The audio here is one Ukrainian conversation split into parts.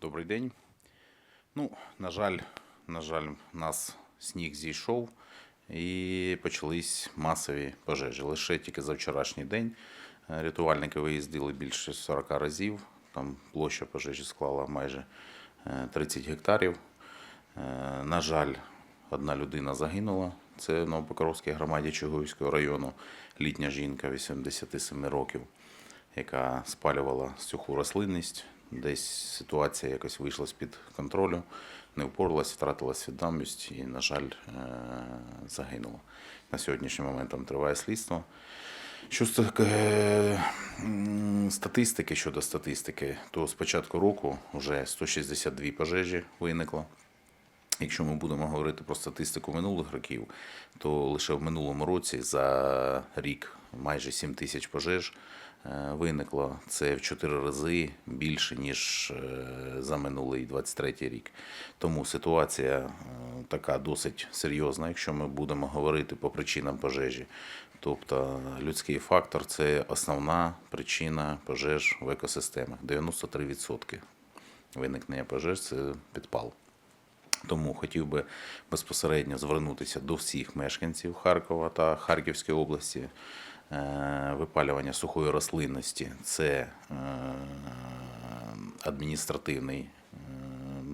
Добрий день. Ну, на жаль, на жаль, нас сніг зійшов і почались масові пожежі. Лише тільки за вчорашній день е, рятувальники виїздили більше 40 разів. Там площа пожежі склала майже е, 30 гектарів. Е, На жаль, одна людина загинула. Це в Новопокровській громаді Чугуївського району, літня жінка 87 років яка спалювала суху рослинність. Десь ситуація якось вийшла з-під контролю, не впоралась, втратила свідомість і, на жаль, е, загинула. На сьогоднішній момент там триває слідство. Що е, статистики щодо статистики, то з початку року вже 162 пожежі виникло. Якщо ми будемо говорити про статистику минулих років, то лише в минулому році за рік майже 7 тисяч пожеж виникло. Це в 4 рази більше, ніж е, за минулий 23 рік. Тому ситуація е, така досить серйозна, якщо ми будемо говорити по причинам пожежі. Тобто людський фактор це основна причина пожеж в екосистемах. 93% виникнення пожеж це підпал. Тому хотів би безпосередньо звернутися до всіх мешканців Харкова та Харківської області. Е, Випалювання сухої рослинності це е, адміністративний е,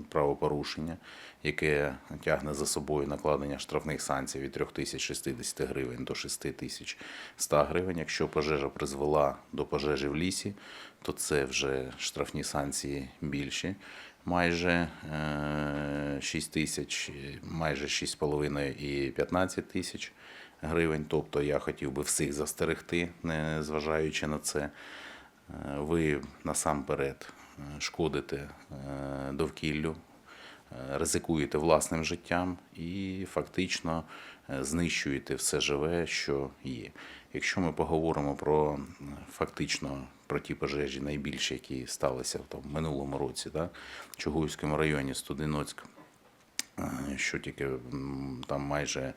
правопорушення, яке тягне за собою накладення штрафних санкцій від 3060 гривень до 6100 гривень. Якщо пожежа призвела до пожежі в лісі, то це вже штрафні санкції більші майже е, 6 тисяч, майже 6,5 і 15 тисяч гривень. Тобто я хотів би всіх застерегти, не зважаючи на це. Е, Ви насамперед е, шкодите е, довкіллю, е, ризикуєте власним життям і фактично е, знищуєте все живе, що є. Якщо ми поговоримо про фактично про ті пожежі найбільші, які сталися в тому минулому році, да, в Чугуївському районі Студиноцьк, е, що тільки там майже е,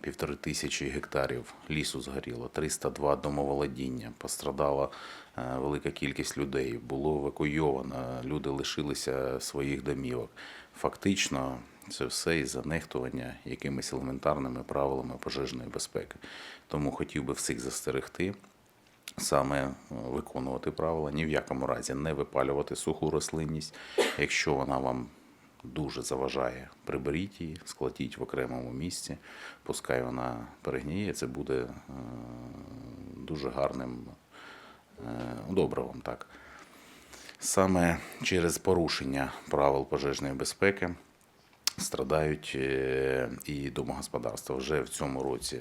півтори тисячі гектарів лісу згоріло, 302 домоволодіння, пострадала е, велика кількість людей, було евакуйовано, люди лишилися своїх домівок. Фактично, це все із занехтування якимись елементарними правилами пожежної безпеки. Тому хотів би всіх застерегти саме е, виконувати правила, ні в якому разі не випалювати суху рослинність. Якщо вона вам дуже заважає, приберіть її, складіть в окремому місці, пускай вона перегніє, це буде е, дуже гарним е, добривом. Так. Саме через порушення правил пожежної безпеки страдають е, і домогосподарства. Вже в цьому році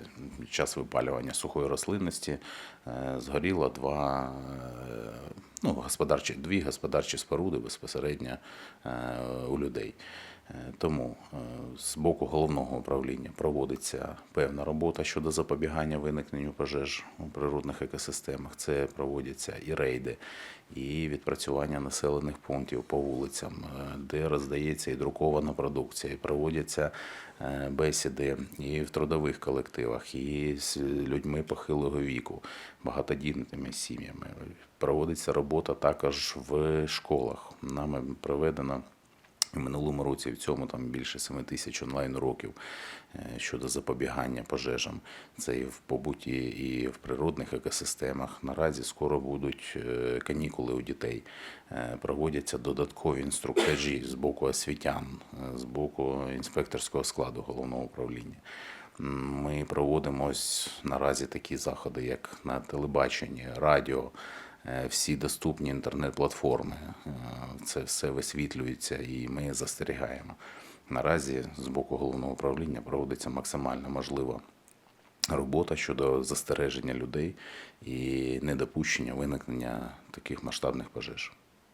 час випалювання сухої рослинності е, згоріло два е, ну, господарчі, дві господарчі споруди безпосередньо у людей. Е, Тому е, з боку головного управління проводиться певна робота щодо запобігання виникненню пожеж у природних екосистемах. Це проводяться і рейди, і відпрацювання населених пунктів по вулицям, е, де роздається і друкована продукція, і проводяться бесіди і в трудових колективах, і з людьми похилого віку, багатодітними сім'ями. Проводиться робота також в школах. Нами проведено. В минулому році в цьому там більше 7 тисяч онлайн уроків е, щодо запобігання пожежам. Це і в побуті, і в природних екосистемах. Наразі скоро будуть е, канікули у дітей. Е, Проводяться додаткові інструктажі з боку освітян, з боку інспекторського складу головного управління. Ми проводимо ось наразі такі заходи, як на телебаченні, радіо всі доступні інтернет-платформи. Е, Це все висвітлюється і ми застерігаємо. Наразі з боку головного управління проводиться максимально можлива робота щодо застереження людей і недопущення виникнення таких масштабних пожеж.